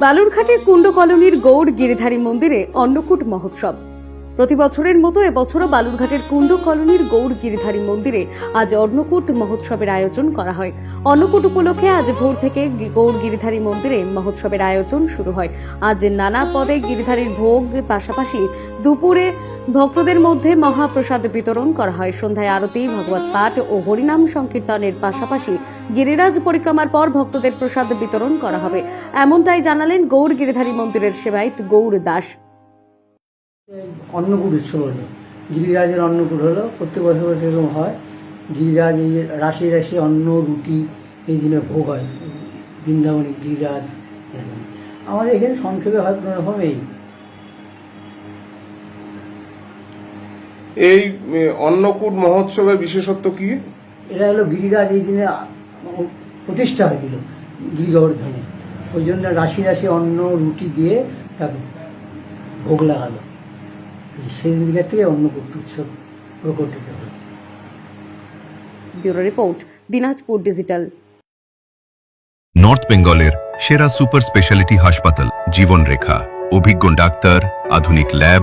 বালুরঘাটের কুণ্ড কলোনির গৌড় গিরিধারী মন্দিরে অন্নকূট মহোৎসব। প্রতি বছরের মতো এবছরও বালুরঘাটের কুণ্ড কলোনির গৌড় গিরিধারী মন্দিরে আজ অন্নকূট মহোৎসবের আয়োজন করা হয়। অন্নকূট উপলক্ষে আজ ভোর থেকে গৌড় গিরিধারী মন্দিরে মহোৎসবের আয়োজন শুরু হয়। আজ নানা পদে গিরিধারীর ভোগ, পাশাপাশি দুপুরে ভক্তদের মধ্যে মহাপ্রসাদ বিতরণ করা হয়। সন্ধ্যায় আরতি, ভগবত পাঠ ও হরিনাম সংকীর্তনের পাশাপাশি গিরিরাজ পরিক্রমার পর ভক্তদের প্রসাদ বিতরণ করা হবে। এমনটাই জানালেন গৌড় গিরিধারী মন্দিরের সেবায়িত গৌড় দাস। অন্নকূট উৎসব হলো। গিরিরাজের অন্নকূট হলো। প্রত্যেক বছর বছর এরকম হয়। গিরিরাজ এই রাশি রাশি অন্ন, রুটি এই দিনে ভোগ হয়। বৃন্দাবনী গিরিরাজ আমাদের এখানে সংক্ষেপে হয়, কোনো রকম এই এই অন্নকূট মহোৎসবের বিশেষত্ব কি? এটা হলো গিরিরাজ এই দিনে প্রতিষ্ঠা হয়েছিল গিরি গোবর্ধনে ওই জন্য রাশি রাশি অন্ন রুটি দিয়ে তাকে ভোগ লাগালো। সেই দিনকার থেকে অন্নকূট উৎসব প্রকটিত হলো। Bureau report Dinajpur digital. North বেঙ্গলের সেরা সুপার স্পেশালিটি হাসপাতাল জীবনরেখা। অভিজ্ঞ ডাক্তার আধুনিক lab